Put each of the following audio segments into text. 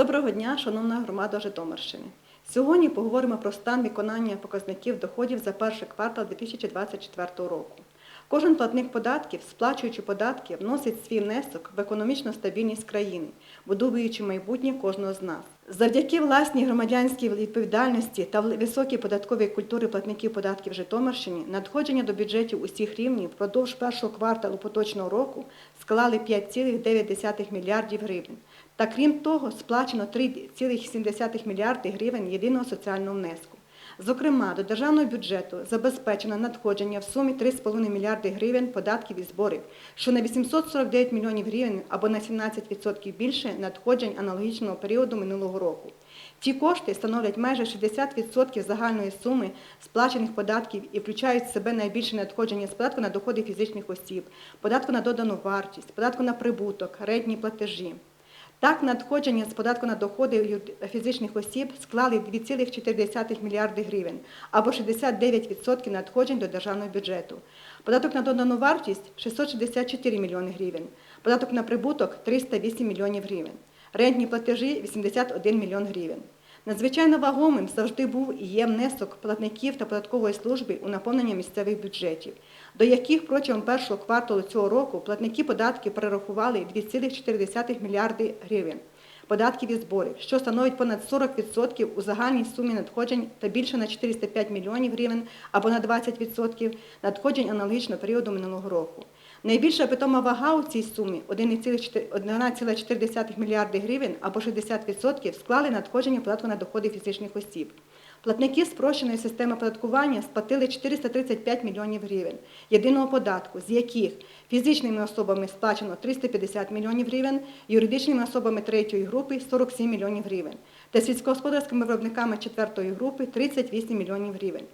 Доброго дня, шановна громада Житомирщини. Сьогодні поговоримо про стан виконання показників доходів за перший квартал 2024 року. Кожен платник податків, сплачуючи податки, вносить свій внесок в економічну стабільність країни, будуючи майбутнє кожного з нас. Завдяки власній громадянській відповідальності та високій податковій культурі платників податків Житомирщині надходження до бюджетів усіх рівнів впродовж першого кварталу поточного року склали 5,9 мільярдів гривень. Та крім того, сплачено 3,7 мільярди гривень єдиного соціального внеску. Зокрема, до державного бюджету забезпечено надходження в сумі 3,5 мільярди гривень податків і зборів, що на 849 мільйонів гривень або на 17% більше надходжень аналогічного періоду минулого року. Ці кошти становлять майже 60% загальної суми сплачених податків і включають в себе найбільше надходження з податку на доходи фізичних осіб, податку на додану вартість, податку на прибуток, рентні платежі. Так, надходження з податку на доходи фізичних осіб склали 2,4 мільярди гривень або 69% надходжень до державного бюджету. Податок на додану вартість 664 мільйони гривень, податок на прибуток 308 мільйонів гривень, рентні платежі 81 мільйон гривень. Надзвичайно вагомим завжди був і є внесок платників та податкової служби у наповнення місцевих бюджетів, до яких протягом першого кварталу цього року платники податків перерахували 2,4 мільярди гривень податків і зборів, що становить понад 40% у загальній сумі надходжень та більше на 405 мільйонів гривень або на 20% надходжень аналогічного періоду минулого року. Найбільша питома вага у цій сумі 1,4 мільярди гривень або 60% склали надходження податку на доходи фізичних осіб. Платники спрощеної системи оподаткування сплатили 435 мільйонів гривень єдиного податку, з яких фізичними особами сплачено 350 мільйонів гривень, юридичними особами третьої групи 47 мільйонів гривень та сільськогосподарськими виробниками четвертої групи 38 мільйонів гривень.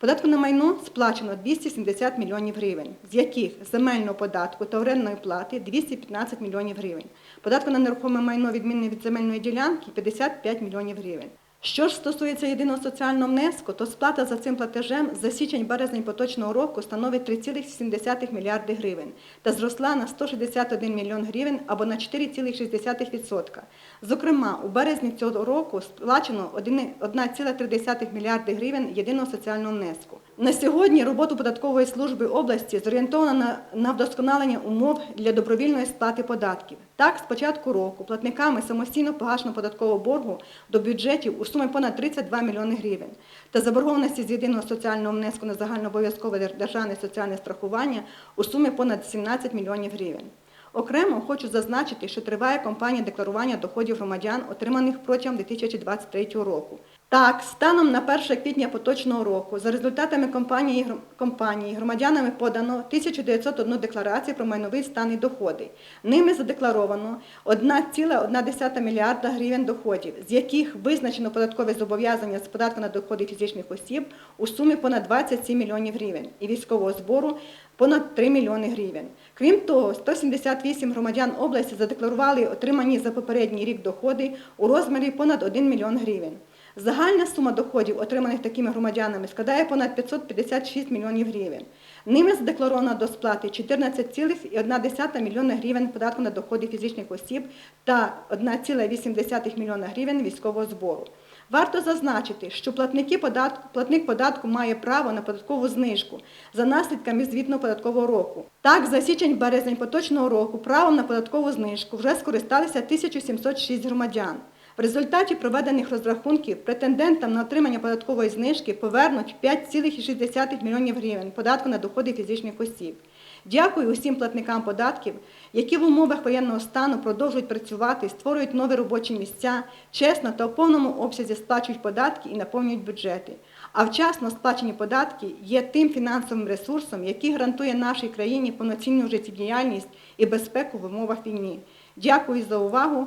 Податку на майно сплачено 270 мільйонів гривень, з яких земельного податку та орендної плати 215 мільйонів гривень. Податку на нерухоме майно відмінне від земельної ділянки 55 мільйонів гривень. Що ж стосується єдиного соціального внеску, то сплата за цим платежем за січень-березень поточного року становить 3,7 мільярди гривень та зросла на 161 мільйон гривень або на 4,6%. Зокрема, у березні цього року сплачено 1,3 мільярди гривень єдиного соціального внеску. На сьогодні роботу податкової служби області зорієнтована на, на вдосконалення умов для добровільної сплати податків. Так, з початку року платниками самостійно погашеного податкового боргу до бюджетів у сумі понад 32 мільйони гривень та заборгованості з єдиного соціального внеску на загальнообов'язкове державне соціальне страхування у сумі понад 17 мільйонів гривень. Окремо хочу зазначити, що триває кампанія декларування доходів громадян, отриманих протягом 2023 року. Так, станом на 1 квітня поточного року, за результатами кампанії, гром- кампанії громадянами подано 1901 декларацію про майновий стан і доходи. Ними задекларовано 1,1 мільярда гривень доходів, з яких визначено податкове зобов'язання з податку на доходи фізичних осіб у сумі понад 27 мільйонів гривень і військового збору понад 3 мільйони гривень. Крім того, 178 громадян області задекларували отримані за попередній рік доходи у розмірі понад 1 мільйон гривень. Загальна сума доходів, отриманих такими громадянами, складає понад 556 мільйонів гривень. Ними задекларовано до сплати 14,1 мільйона гривень податку на доходи фізичних осіб та 1,8 мільйона гривень військового збору. Варто зазначити, що платники податку, платник податку має право на податкову знижку за наслідками звітного податкового року. Так, за січень-березень поточного року правом на податкову знижку вже скористалися 1706 громадян. В результаті проведених розрахунків претендентам на отримання податкової знижки повернуть 5,6 мільйонів гривень податку на доходи фізичних осіб. Дякую усім платникам податків, які в умовах воєнного стану продовжують працювати, створюють нові робочі місця, чесно та в повному обсязі сплачують податки і наповнюють бюджети. А вчасно сплачені податки є тим фінансовим ресурсом, який гарантує нашій країні повноцінну життєдіяльність і безпеку в умовах війни. Дякую за увагу.